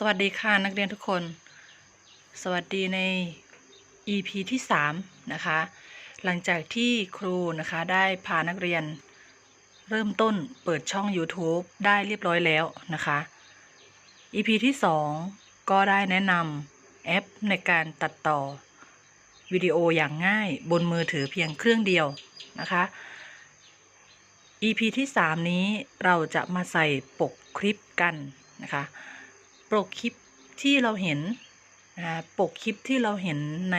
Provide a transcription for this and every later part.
สวัสดีค่ะนักเรียนทุกคน สวัสดีใน EP ที่ 3 นะคะ หลังจากที่ครูนะคะได้พานักเรียน เริ่มต้นเปิดช่อง YouTube ได้เรียบร้อยแล้วนะคะ EP ที่ 2 ก็ได้แนะนำแอปในการตัดต่อ วิดีโออย่างง่ายบนมือถือเพียงเครื่องเดียวนะคะ EP ที่ 3 นี้เราจะมาใส่ปกคลิปกันนะคะ ปกคลิปที่เราเห็นนะคะปกคลิปที่เราเห็นใน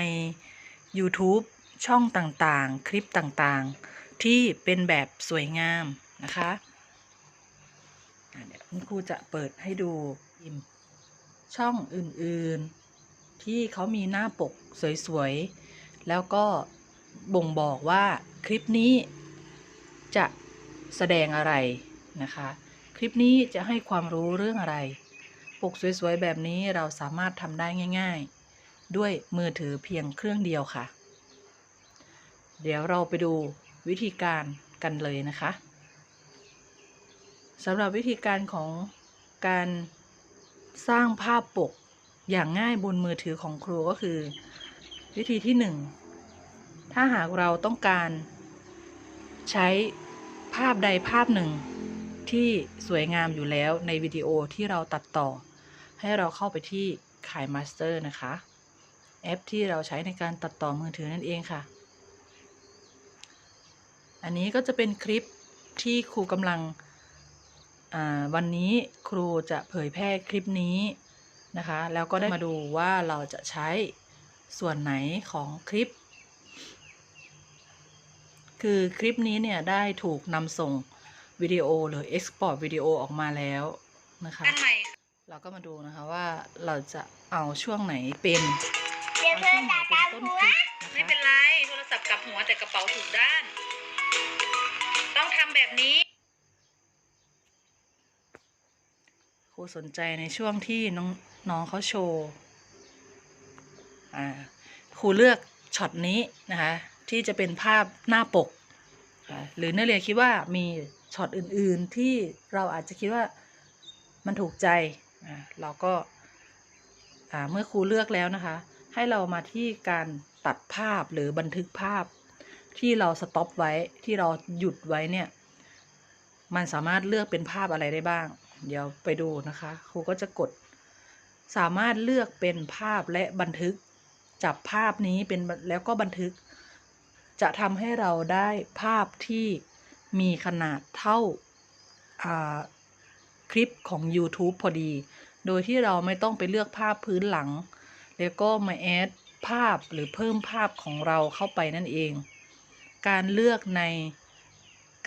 YouTube ช่องต่างๆ คลิปต่างๆ ที่เป็นแบบสวยงามนะคะอะเดี๋ยวคุณครูจะเปิดให้ดูอิมช่องอื่นๆ ที่เขามีหน้าปกสวยๆ แล้วก็บ่งบอกว่าคลิปนี้จะแสดงอะไรนะคะ คลิปนี้จะให้ความรู้เรื่องอะไร ปกสวยๆ แบบนี้เราสามารถทำได้ง่ายๆ ด้วยมือถือเพียงเครื่องเดียวค่ะ เดี๋ยวเราไปดูวิธีการกันเลยนะคะสำหรับวิธีการของการสร้างภาพปกอย่างง่ายบนมือถือของครูก็คือ วิธีที่หนึ่งถ้าหากเราต้องการใช้ภาพใดภาพหนึ่ง ที่สวยงามอยู่แล้วในวิดีโอที่เราตัดต่อ ให้เราเข้าไปที่ขายมาสเตอร์นะคะ แอปที่เราใช้ในการตัดต่อมือถือนั่นเองค่ะ อันนี้ก็จะเป็นคลิปที่ครูกำลังวันนี้ครูจะเผยแพร่คลิปนี้นะคะ แล้วก็ได้มาดูว่าเราจะใช้ส่วนไหนของคลิป คือคลิปนี้เนี่ยได้ถูกนำส่ง วิดีโอหรือ Export วิดีโอออกมาแล้วนะคะ อันใหม่เราก็มาดูนะคะว่าเราจะเอาช่วงไหนเป็นเดี๋ยวเอาเธช่อวงไหนจะเป็นตามต้นหัควลิปไม่นะเป็นคะไรโทรศัพท์กลับหัวแต่กระเป๋าถูกด้าน ต้องทำแบบนี้ครูสนใจในช่วงที่น้องน้องเขาโชว์อ่าครูเลือกช็อตนี้นะคะที่จะเป็นภาพหน้าปกอ่าหรือนักเรียนคิดว่ามี ช็อตอื่น ๆ ที่เราอาจจะคิดว่ามันถูกใจเราก็เมื่อครูเลือกแล้วนะคะ ให้เรามาที่การตัดภาพหรือบันทึกภาพที่เราสต็อปไว้ที่เราหยุดไว้เนี่ย มันสามารถเลือกเป็นภาพอะไรได้บ้าง เดี๋ยวไปดูนะคะ ครูก็จะกด สามารถเลือกเป็นภาพและบันทึก จับภาพนี้เป็นแล้วก็บันทึก จะทำให้เราได้ภาพที่ มีขนาดเท่าาคลิปของ YouTube พอดี โดยที่เราไม่ต้องไปเลือกภาพพื้นหลัง แล้วก็มาแอดภาพหรือเพิ่มภาพของเราเข้าไปนั่นเอง การเลือกใน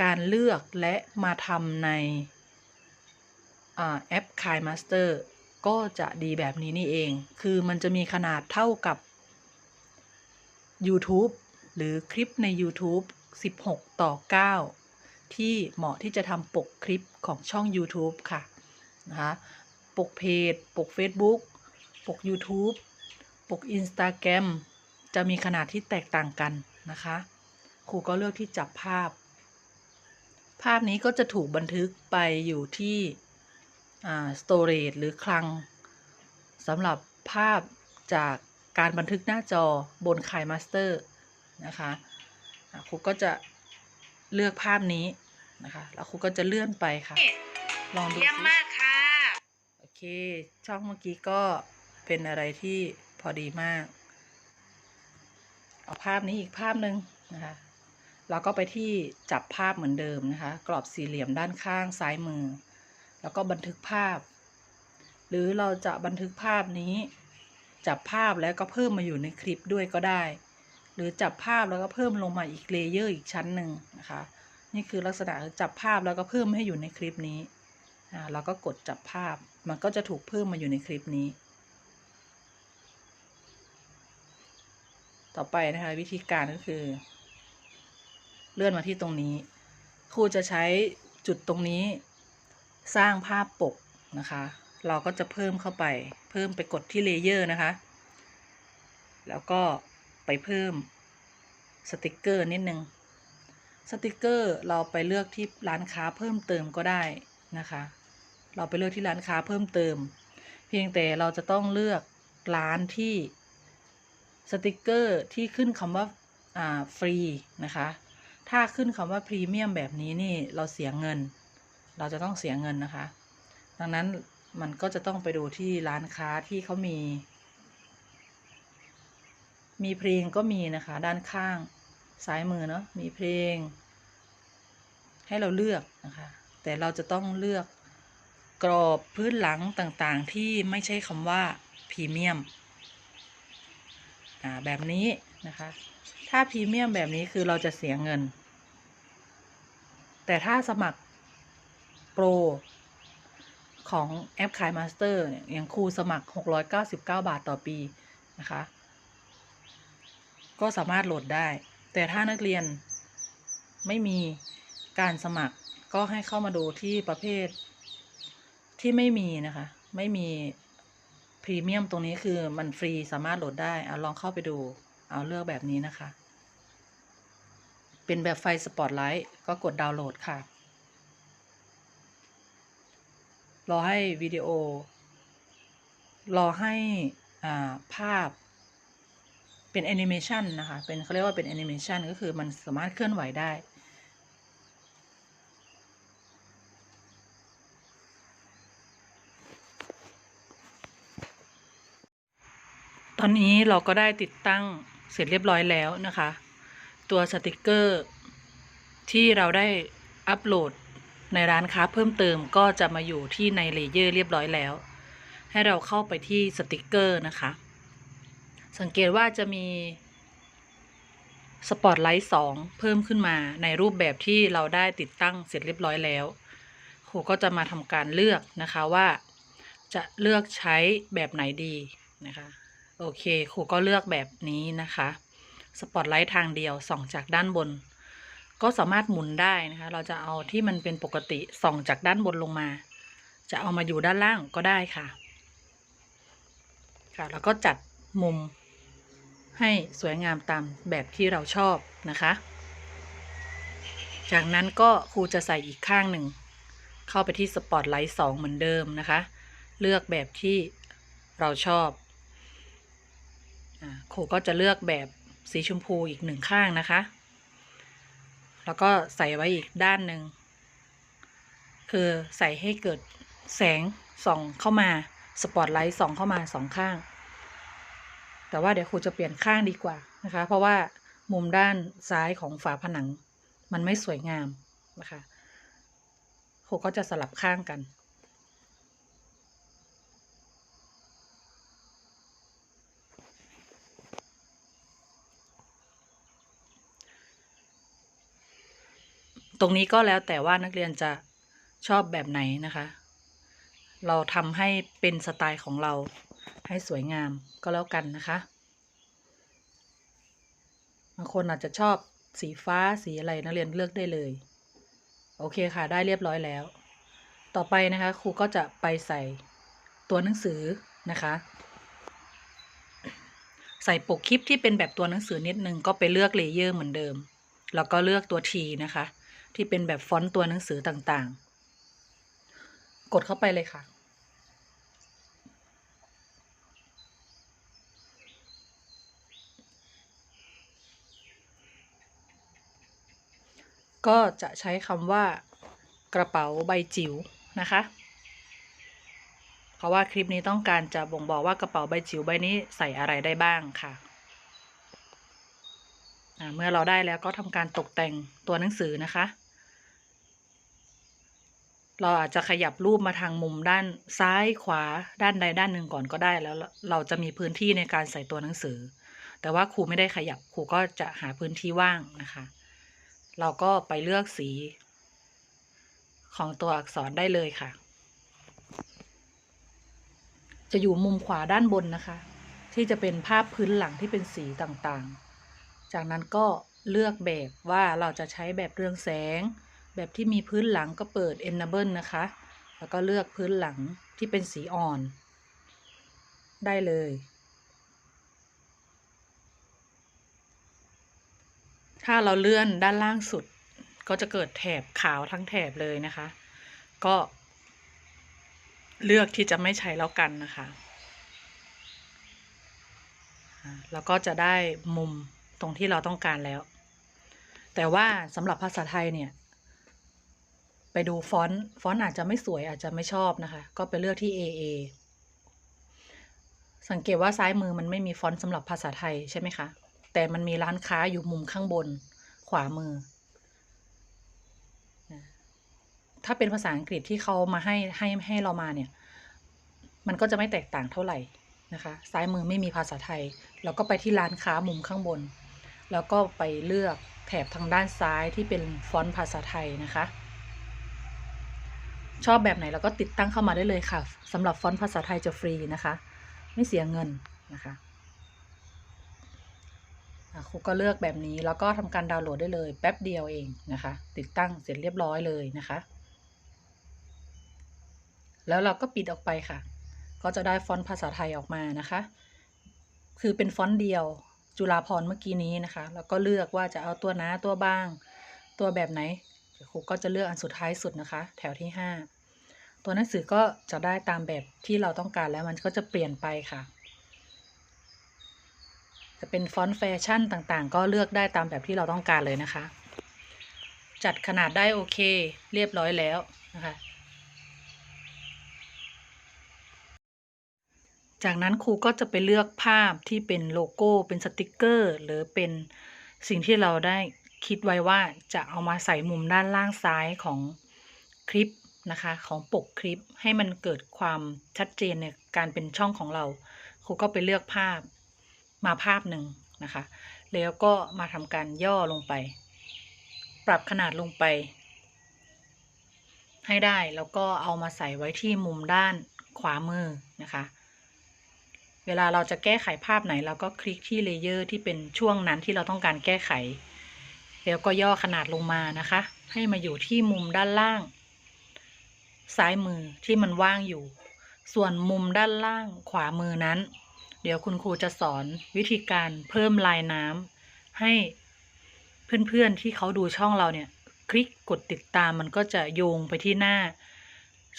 การเลือกและมาทำในอ่าแอป k i Master ก็จะดีแบบนี้นี่เอง คือมันจะมีขนาดเท่ากับ YouTube หรือคลิปใน YouTube 16 ต่อ 9 ที่เหมาะที่จะทำปกคลิปของช่อง YouTube ค่ะนะคะปกเพจ ปก Facebook ปก YouTube ปก Instagram จะมีขนาดที่แตกต่างกันนะคะครูก็เลือกที่จับภาพ ภาพนี้ก็จะถูกบันทึกไปอยู่ที่อ่า storage หรือคลังสำหรับภาพจากการบันทึกหน้าจอบนคายมาสเตอร์นะคะครูก็จะ เลือกภาพนี้นะคะ แล้วครูก็จะเลื่อนไปค่ะ ลองดูเยี่ยมสิมากค่ะ โอเค ช่องเมื่อกี้ก็เป็นอะไรที่พอดีมาก เอาภาพนี้อีกภาพหนึ่งนะคะเราก็ไปที่จับภาพเหมือนเดิมนะคะ กรอบสี่เหลี่ยมด้านข้างซ้ายมือ แล้วก็บันทึกภาพ หรือเราจะบันทึกภาพนี้ จับภาพแล้วก็เพิ่มมาอยู่ในคลิปด้วยก็ได้ห รือจับภาพแล้วก็เพิ่มลงมาอีกเลเยอร์อีกชั้นหนึ่งนะคะ นี่คือลักษณะจับภาพแล้วก็เพิ่มให้อยู่ในคลิปนี้อ่าเราก็กดจับภาพ มันก็จะถูกเพิ่มมาอยู่ในคลิปนี้ ต่อไปนะคะวิธีการก็คือ เลื่อนมาที่ตรงนี้ ครูจะใช้จุดตรงนี้สร้างภาพปกนะคะ เราก็จะเพิ่มเข้าไป เพิ่มไปกดที่เลเยอร์นะคะ แล้วก็ ไปเพิ่มสติกเกอร์นิดนึงสติกเกอร์เราไปเลือกที่ร้านค้าเพิ่มเติมก็ได้นะคะ เราไปเลือกที่ร้านค้าเพิ่มเติม เพียงแต่เราจะต้องเลือกร้านที่สติกเกอร์ที่ขึ้นคำว่าอ่าฟรีนะคะ ถ้าขึ้นคำว่าพรีเมียมแบบนี้นี่เราเสียเงิน เราจะต้องเสียเงินนะคะ ดังนั้นมันก็จะต้องไปดูที่ร้านค้าที่เขามี มีเพลงก็มีนะคะ ด้านข้างซ้ายมือเนาะมีเพลง ให้เราเลือกนะคะ แต่เราจะต้องเลือกกรอบพื้นหลังต่างๆ ที่ไม่ใช่คำว่าพรีเมียมอ่าแบบนี้นะคะ ถ้าพรีเมียมแบบนี้คือเราจะเสียเงิน แต่ถ้าสมัครโปรของแอปขายมาสเตอร์เนี่ยอย่างครูสมัคร 699 บาทต่อปีนะคะ ก็สามารถโหลดได้ แต่ถ้านักเรียนไม่มีการสมัครก็ให้เข้ามาดูที่ประเภทที่ไม่มีนะคะ ไม่มีพรีเมียมตรงนี้คือมันฟรีสามารถโหลดได้เอาลองเข้าไปดู เอาเลือกแบบนี้นะคะ เป็นแบบไฟสปอตไลท์ก็กดดาวน์โหลดค่ะ รอให้วิดีโอ รอให้ภาพ เป็นแอนิเมชันนะคะ เป็นเขาเรียกว่าเป็นแอนิเมชันก็คือมันสามารถเคลื่อนไหวได้ ตอนนี้เราก็ได้ติดตั้งเสร็จเรียบร้อยแล้วนะคะ ตัวสติกเกอร์ที่เราได้อัปโหลดในร้านค้าเพิ่มเติมก็จะมาอยู่ที่ในเลเยอร์เรียบร้อยแล้ว ให้เราเข้าไปที่สติกเกอร์นะคะ สังเกตว่าจะมีสปอตไลท์สองเพิ่มขึ้นมาในรูปแบบที่เราได้ติดตั้งเสร็จเรียบร้อยแล้วครูก็จะมาทำการเลือกนะคะว่า จะเลือกใช้แบบไหนดีนะคะโอเคครูก็เลือกแบบนี้นะคะสปอตไลท์ทางเดียวส่องจากด้านบน ก็สามารถหมุนได้นะคะ เราจะเอาที่มันเป็นปกติส่องจากด้านบนลงมา จะเอามาอยู่ด้านล่างก็ได้ค่ะ ค่ะ แล้วก็จัดมุม ให้สวยงามตามแบบที่เราชอบนะคะ จากนั้นก็ครูจะใส่อีกข้างหนึ่ง เข้าไปที่สปอตไลท์สองเหมือนเดิมนะคะ เลือกแบบที่เราชอบครูก็จะเลือกแบบสีชมพูอีกหนึ่งข้างนะคะ แล้วก็ใส่ไว้อีกด้านหนึ่ง คือใส่ให้เกิดแสงส่องเข้ามา สปอตไลท์ส่องเข้ามาสองข้าง แต่ว่าเดี๋ยวครูจะเปลี่ยนข้างดีกว่านะคะ เพราะว่ามุมด้านซ้ายของฝาผนัง มันไม่สวยงามนะคะครูก็จะสลับข้างกันตรงนี้ก็แล้วแต่ว่านักเรียนจะชอบแบบไหนนะคะ เราทำให้เป็นสไตล์ของเรา ให้สวยงามก็แล้วกันนะคะบางคนอาจจะชอบสีฟ้าสีอะไรนักเรียนเลือกได้เลย โอเคค่ะได้เรียบร้อยแล้ว ต่อไปนะคะครูก็จะไปใส่ตัวหนังสือนะคะ ใส่ปกคลิปที่เป็นแบบตัวหนังสือนิดนึงก็ไปเลือกเลเยอร์เหมือนเดิม แล้วก็เลือกตัว T นะคะ ที่เป็นแบบฟอนต์ตัวหนังสือต่างๆ กดเข้าไปเลยค่ะ ก็จะใช้คำว่ากระเป๋าใบจิ๋วนะคะ เพราะว่าคลิปนี้ต้องการจะบ่งบอกว่ากระเป๋าใบจิ๋วใบนี้ใส่อะไรได้บ้างค่ะ เมื่อเราได้แล้วก็ทำการตกแต่งตัวหนังสือนะคะ เราอาจจะขยับรูปมาทางมุมด้านซ้ายขวาด้านใดด้านหนึ่งก่อนก็ได้แล้วเราจะมีพื้นที่ในการใส่ตัวหนังสือ แต่ว่าครูไม่ได้ขยับครูก็จะหาพื้นที่ว่างนะคะ เราก็ไปเลือกสี ของตัวอักษรได้เลยค่ะ จะอยู่มุมขวาด้านบนนะคะ ที่จะเป็นภาพพื้นหลังที่เป็นสีต่างๆ จากนั้นก็เลือกแบบว่าเราจะใช้แบบเรืองแสง แบบที่มีพื้นหลังก็เปิด enable นะคะ แล้วก็เลือกพื้นหลังที่เป็นสีอ่อน ได้เลย ถ้าเราเลื่อนด้านล่างสุด ก็จะเกิดแถบขาวทั้งแถบเลยนะคะ ก็ เลือกที่จะไม่ใช้แล้วกันนะคะแล้วก็จะได้มุมตรงที่เราต้องการแล้ว แต่ว่าสำหรับภาษาไทยเนี่ย ไปดูฟอนต์ฟอนต์อาจจะไม่สวยอาจจะไม่ชอบนะคะ ก็ไปเลือกที่ AA สังเกตว่าซ้ายมือมันไม่มีฟอนต์สำหรับภาษาไทยใช่ไหมคะ แต่มันมีร้านค้าอยู่มุมข้างบนขวามือ ถ้าเป็นภาษาอังกฤษที่เขามาให้ให้ให้เรามาเนี่ย มันก็จะไม่แตกต่างเท่าไหร่นะคะ ซ้ายมือไม่มีภาษาไทยแล้วก็ไปที่ร้านค้ามุมข้างบน แล้วก็ไปเลือกแถบทางด้านซ้ายที่เป็นฟอนต์ภาษาไทยนะคะ ชอบแบบไหนเราก็ติดตั้งเข้ามาได้เลยค่ะสำหรับฟอนต์ภาษาไทยจะฟรีนะคะ ไม่เสียเงินนะคะ ครูก็เลือกแบบนี้แล้วก็ทำการดาวน์โหลดได้เลยแป๊บเดียวเองนะคะ ติดตั้งเสร็จเรียบร้อยเลยนะคะ แล้วเราก็ปิดออกไปค่ะ ก็จะได้ฟอนต์ภาษาไทยออกมานะคะ คือเป็นฟอนต์เดียวจุฬาพรเมื่อกี้นี้นะคะ แล้วก็เลือกว่าจะเอาตัวนาตัวบ้าง ตัวแบบไหนครูก็จะเลือกอันสุดท้ายสุดนะคะ แถวที่ห้าตัวหนังสือก็จะได้ตามแบบที่เราต้องการแล้วมันก็จะเปลี่ยนไปค่ะ จะเป็นฟอนต์แฟชั่นต่างๆ ก็เลือกได้ตามแบบที่เราต้องการเลยนะคะ จัดขนาดได้โอเค เรียบร้อยแล้วนะคะจากนั้นครูก็จะไปเลือกภาพที่เป็นโลโก้เป็นสติกเกอร์ หรือเป็นสิ่งที่เราได้คิดไว้ว่าจะเอามาใส่มุมด้านล่างซ้ายของคลิปนะคะ ของปกคลิปให้มันเกิดความชัดเจนในการเป็นช่องของเรา ครูก็ไปเลือกภาพ มาภาพหนึ่งนะคะ แล้วก็มาทำการย่อลงไป ปรับขนาดลงไป ให้ได้แล้วก็เอามาใส่ไว้ที่มุมด้านขวามือนะคะ เวลาเราจะแก้ไขภาพไหนเราก็คลิกที่เลเยอร์ที่เป็นช่วงนั้นที่เราต้องการแก้ไข แล้วก็ย่อขนาดลงมานะคะ ให้มาอยู่ที่มุมด้านล่าง ซ้ายมือที่มันว่างอยู่ ส่วนมุมด้านล่างขวามือนั้น เดี๋ยวคุณครูจะสอนวิธีการเพิ่มลายน้ำให้เพื่อนๆที่เขาดูช่องเราเนี่ย คลิกกดติดตามมันก็จะโยงไปที่หน้า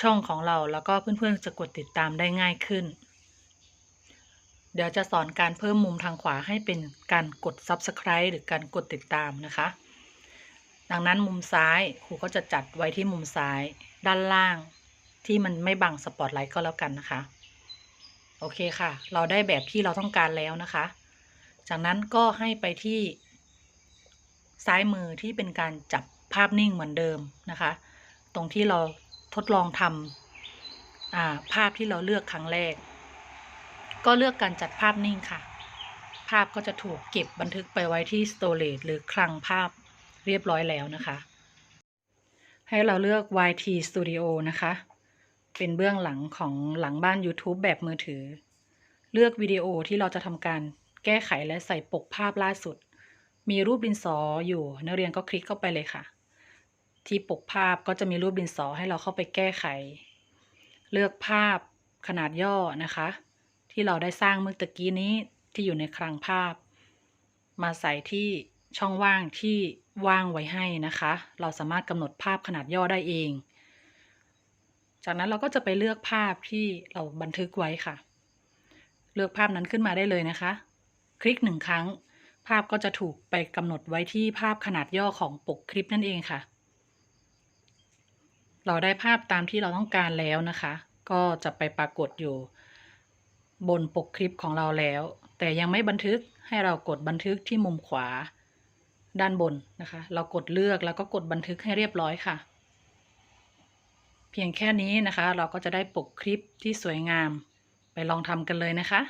ช่องของเราแล้วก็เพื่อนๆจะกดติดตามได้ง่ายขึ้น เดี๋ยวจะสอนการเพิ่มมุมทางขวาให้เป็นการกด subscribe หรือการกดติดตามนะคะ ดังนั้นมุมซ้ายครูก็จะจัดไว้ที่มุมซ้ายด้านล่างที่มันไม่บังสปอตไลท์ก็แล้วกันนะคะ โอเคค่ะ เราได้แบบที่เราต้องการแล้วนะคะ จากนั้นก็ให้ไปที่ซ้ายมือที่เป็นการจับภาพนิ่งเหมือนเดิมนะคะ ตรงที่เราทดลองทำาภาพที่เราเลือกครั้งแรก ก็เลือกการจัดภาพนิ่งค่ะ ภาพก็จะถูกเก็บบันทึกไปไว้ที่ storage หรือคลังภาพเรียบร้อยแล้วนะคะ ให้เราเลือก YT Studio นะคะ เป็นเบื้องหลังของหลังบ้าน YouTube แบบมือถือ เลือกวิดีโอที่เราจะทำการแก้ไขและใส่ปกภาพล่าสุด มีรูปดินสออยู่นักเรียนก็คลิกเข้าไปเลยค่ะ ที่ปกภาพก็จะมีรูปดินสอให้เราเข้าไปแก้ไข เลือกภาพขนาดย่อนะคะ ที่เราได้สร้างเมื่อตะกี้นี้ที่อยู่ในคลังภาพ มาใส่ที่ช่องว่างที่ว่างไว้ให้นะคะ เราสามารถกำหนดภาพขนาดย่อได้เอง จากนั้นเราก็จะไปเลือกภาพที่เราบันทึกไว้ค่ะ เลือกภาพนั้นขึ้นมาได้เลยนะคะ คลิกหนึ่งครั้ง ภาพก็จะถูกไปกำหนดไว้ที่ภาพขนาดย่อของปกคลิปนั่นเองค่ะ เราได้ภาพตามที่เราต้องการแล้วนะคะ ก็จะไปปรากฏอยู่ บนปกคลิปของเราแล้ว แต่ยังไม่บันทึกให้เรากดบันทึกที่มุมขวา ด้านบนนะคะ เรากดเลือกแล้วก็กดบันทึกให้เรียบร้อยค่ะ เพียงแค่นี้นะคะ เราก็จะได้ปกคลิปที่สวยงาม ไปลองทำกันเลยนะคะ